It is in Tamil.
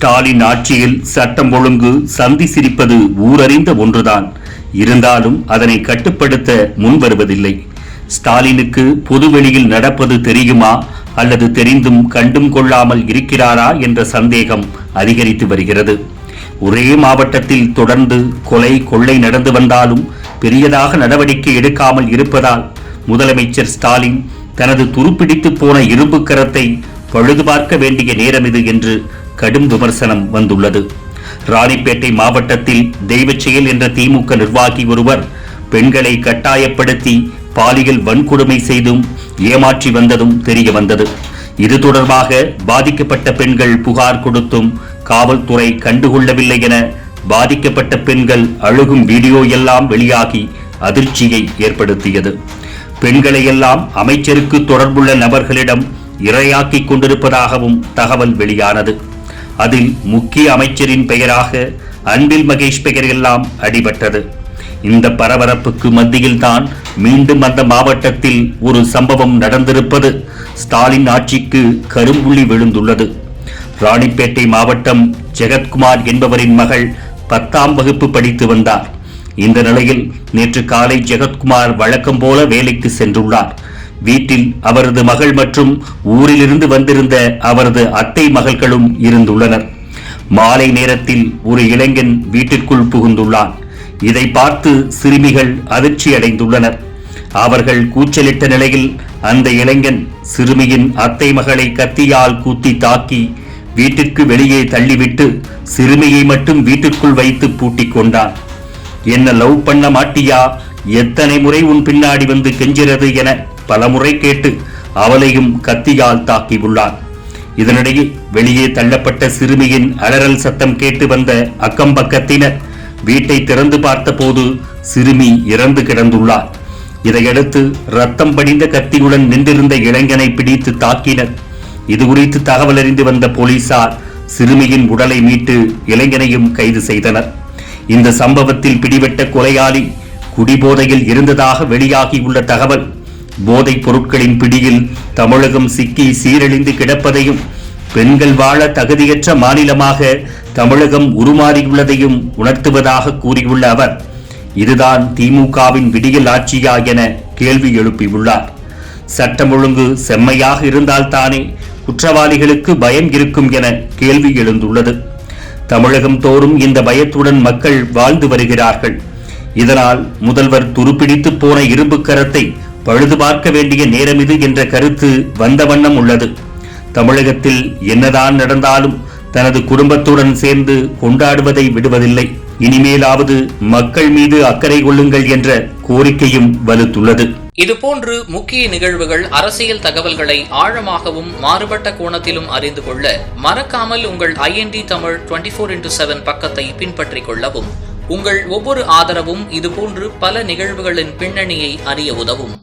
ஸ்டாலின் ஆட்சியில் சட்டம் ஒழுங்கு சந்தி சிரிப்பது ஊரறிந்த ஒன்றுதான். இருந்தாலும் அதனை கட்டுப்படுத்த முன்வருவதில்லை. ஸ்டாலினுக்கு பொதுவெளியில் நடப்பது தெரியுமா? அல்லது தெரிந்தும் கண்டும் கொள்ளாமல் இருக்கிறாரா? என்ற சந்தேகம் அதிகரித்து வருகிறது. ஒரே மாவட்டத்தில் தொடர்ந்து கொலை கொள்ளை நடந்து வந்தாலும் பெரியதாக நடவடிக்கை எடுக்காமல் இருப்பதால் முதலமைச்சர் ஸ்டாலின் தனது துருப்பிடித்து போன இரும்பு கரத்தை பழுது பார்க்க வேண்டிய நேரம் இது என்று கடும் விமர்சனம் வந்துள்ளது. ராணிப்பேட்டை மாவட்டத்தில் தெய்வச் செயல் என்ற திமுக நிர்வாகி ஒருவர் பெண்களை கட்டாயப்படுத்தி பாலியல் வன்கொடுமை செய்தும் ஏமாற்றி வந்ததும் தெரிய வந்தது இது தொடர்பாக பாதிக்கப்பட்ட பெண்கள் புகார் கொடுத்தும் காவல்துறை கண்டுகொள்ளவில்லை என பாதிக்கப்பட்ட பெண்கள் அழுகும் வீடியோ எல்லாம் வெளியாகி அதிர்ச்சியை ஏற்படுத்தியது. பெண்களை எல்லாம் அமைச்சருக்கு தொடர்புள்ள நபர்களிடம் இரையாக்கிக் கொண்டிருப்பதாகவும் தகவல் வெளியானது. அதில் முக்கிய அமைச்சரின் பெயராக அன்பில் மகேஷ் பெயர் எல்லாம் அடிபட்டது. இந்த பரபரப்புக்கு மத்தியில்தான் மீண்டும் அந்த மாவட்டத்தில் ஒரு சம்பவம் நடந்திருப்பது ஸ்டாலின் ஆட்சிக்கு கரும்புள்ளி விழுந்துள்ளது. ராணிப்பேட்டை மாவட்டம் ஜெகத்குமார் என்பவரின் மகள் பத்தாம் வகுப்பு படித்து வந்தார். இந்த நிலையில் நேற்று காலை ஜெகத்குமார் வழக்கம் போல வேலைக்கு சென்றுள்ளார். வீட்டில் அவரது மகள் மற்றும் ஊரிலிருந்து வந்திருந்த அவரது அத்தை மகள்களும் இருந்துள்ளனர். மாலை நேரத்தில் ஒரு இளைஞன் வீட்டிற்குள் புகுந்துள்ளான். இதை பார்த்து சிறுமிகள் அதிர்ச்சி அடைந்துள்ளனர் அவர்கள் கூச்சலிட்ட நிலையில் அந்த இளைஞன் சிறுமியின் அத்தை மகளை கத்தியால் கூத்தி தாக்கி வீட்டிற்கு வெளியே தள்ளிவிட்டு சிறுமியை மட்டும் வீட்டிற்குள் வைத்து பூட்டிக் கொண்டான். என்ன லவ் பண்ண மாட்டியா? எத்தனை முறை உன் பின்னாடி வந்து கெஞ்சிறது என பலமுறை கேட்டு அவளையும் கத்தியால் தாக்கியுள்ளான் இதனிடையே வெளியே தள்ளப்பட்ட சிறுமியின் அலறல் சத்தம் கேட்டு வந்த அக்கம்பக்கத்தினர் வீட்டை திறந்து பார்த்தபோது சிறுமி இறந்து கிடந்துள்ளார். இதையடுத்து ரத்தம் படிந்த கத்தியுடன் நின்றிருந்த இளைஞனை பிடித்து தாக்கினர். இது குறித்து தகவல் அறிந்து வந்த போலீசார் சிறுமியின் உடலை மீட்டு இளைஞனையும் கைது செய்தனர். இந்த சம்பவத்தில் பிடிபட்ட கொலையாளி குடிபோதையில் இருந்ததாக வெளியாகியுள்ள தகவல் போதைப் பொருட்களின் பிடியில் தமிழகம் சிக்கி சீரழிந்து கிடப்பதையும் பெண்கள் வாழ தகுதியற்ற மாநிலமாக தமிழகம் உருமாறியுள்ளதையும் உணர்த்துவதாக கூறியுள்ள அவர் இதுதான் திமுகவின் விடியல் ஆட்சியா என கேள்வி எழுப்பியுள்ளார். சட்டம் ஒழுங்கு செம்மையாக இருந்தால்தானே குற்றவாளிகளுக்கு பயம் இருக்கும் என கேள்வி எழுந்துள்ளது. தமிழகம் தோறும் இந்த பயத்துடன் மக்கள் வாழ்ந்து வருகிறார்கள். இதனால் முதல்வர் துருப்பிடித்து போன இரும்பு கரத்தை பழுது பார்க்க வேண்டிய நேரம் இது என்ற கருத்து வந்த வண்ணம் உள்ளது. தமிழகத்தில் என்னதான் நடந்தாலும் தனது குடும்பத்துடன் சேர்ந்து கொண்டாடுவதை விடுவதில்லை. இனிமேலாவது மக்கள் மீது அக்கறை கொள்ளுங்கள் என்ற கோரிக்கையும் வலுத்துள்ளது. இதுபோன்று முக்கிய நிகழ்வுகள் அரசியல் தகவல்களை ஆழமாகவும் மாறுபட்ட கோணத்திலும் அறிந்து கொள்ள மறக்காமல் உங்கள் IND Tamil twenty four into seven பக்கத்தை பின்பற்றிக் கொள்ளவும் உங்கள் ஒவ்வொரு ஆதரவும் இதுபோன்று பல நிகழ்வுகளின் பின்னணியை அறிய உதவும்.